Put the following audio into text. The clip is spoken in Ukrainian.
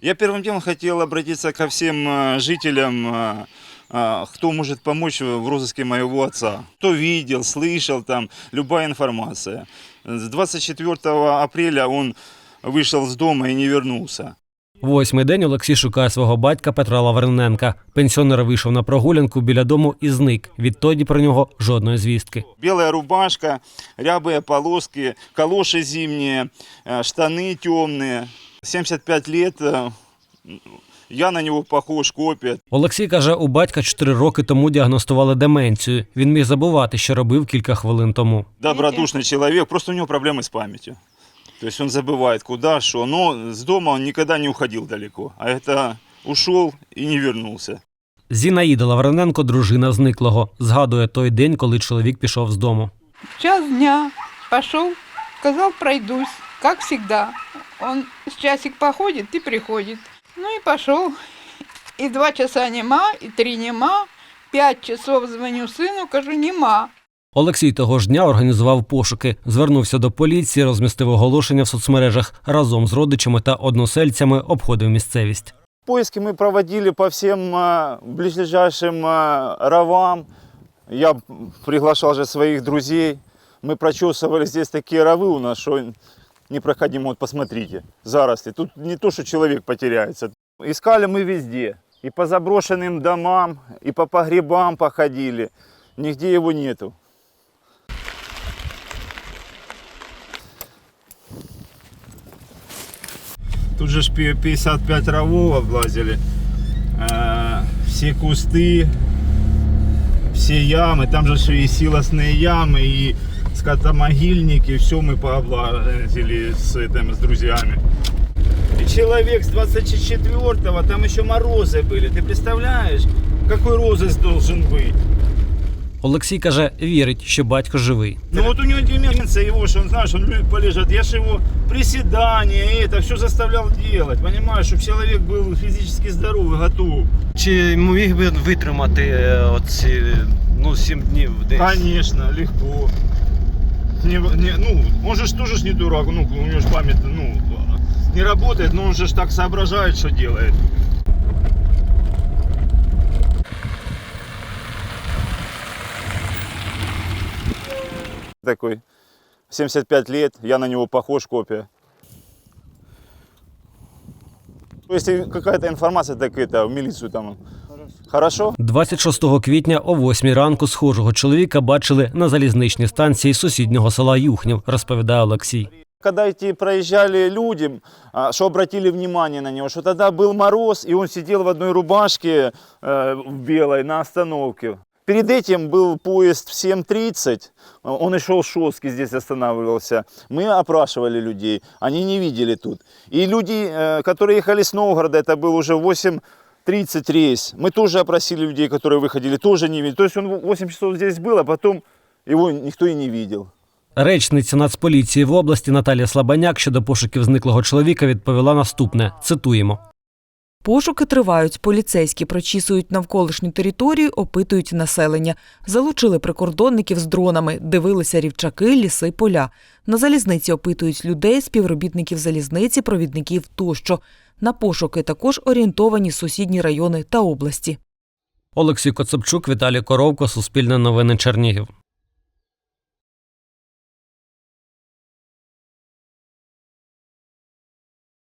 Я первым делом хотел обратиться ко всем э, жителям, э, э, кто может помочь в розыске моего отца. Кто видел, слышал, там, любая информация. С 24 апреля он вышел с дома и не вернулся. Восьмий день Олексій шукає свого батька Петра Лавриненка. Пенсіонер вийшов на прогулянку біля дому і зник. Відтоді про нього жодної звістки. Белая рубашка, рябые полоски, калоши зимние, э, штаны темные. 75 лет, э, я на него похож, копия. Олексій каже, у батька чотири роки тому діагностували деменцію. Він міг забувати, що робив кілька хвилин тому. добродушный человек, просто у него проблемы с памятью. То есть он забывает, куда, что. Но с дома он никогда не уходил далеко. А это ушел и не вернулся. Зінаїда Лавриненко, дружина зниклого, згадує той день, коли чоловік пішов з дому. Час дня пошел, сказал пройдусь, как всегда. Он с часик походит и приходит. Ну и пошел. И два часа нема, и три нема. Пять часов звоню сыну, кажу, нема. Олексій того ж дня організував пошуки, звернувся до поліції, розмістив оголошення в соцмережах разом з родичами та односельцями обходив місцевість. Поиски мы проводили по всем а, близлежащим а, ровам. Я приглашал же своих друзей. Мы прочесывали здесь такие ровы у нас, что непроходимо. Вот посмотрите, заросли. Тут не то, что человек потеряется. Искали мы везде. И по заброшенным домам, и по погребам походили. Нигде его нету. Тут же ж пи- 55 ровов облазили. Э, Все кусты, все ямы. Там же ж и силосные ямы, и скотомогильники. Все мы пооблазили с, этим, с друзьями. И человек с 24-го, там еще морозы были. Ты представляешь, какой розыск должен быть? Олексій каже, вірить, що батько живий. Ну вот у него деменция его, что он, знаешь, он любит полежать. Я же его приседания, и это все заставлял делать, понимаешь, чтобы человек был физически здоровый, готов. Чи міг би витримати е, оці ну, сім днів десь? Конечно, легко. Не, не, ну, он же тоже ж не дурак, ну, у него же память, ну, не работает, но он же ж так соображает, что делает. Такой, 75 лет, я на него похож, копия. Если какая-то информация, так это, в милицию там. Хорошо? 26 квітня о 8 ранку схожого чоловіка бачили на залізничній станції сусіднього села Юхнів, розповідає Олексій. Когда эти проезжали люди, а, что обратили внимание на него, что тогда был мороз, и он сидел в одной рубашке э, в белой на остановке. Перед этим был поезд в 7.30, а, он и шел с Шостки, здесь останавливался. Мы опрашивали людей, они не видели тут. И люди, э, которые ехали с Новгорода, это был уже 8.30 рейс, мы тоже опросили людей, которые выходили, тоже не видели. То есть он 8 часов здесь был, а потом его никто и не видел. Речниця Нацполіції в області Наталія Слабаняк щодо пошуків зниклого чоловіка відповіла наступне: цитуємо. Пошуки тривають. Поліцейські прочісують навколишню територію, опитують населення. Залучили прикордонників з дронами, дивилися рівчаки, ліси, поля. На залізниці опитують людей, співробітників залізниці, провідників тощо. На пошуки також орієнтовані сусідні райони та області. Олексій Коцепчук, Віталій Коровко, Суспільне новини Чернігів.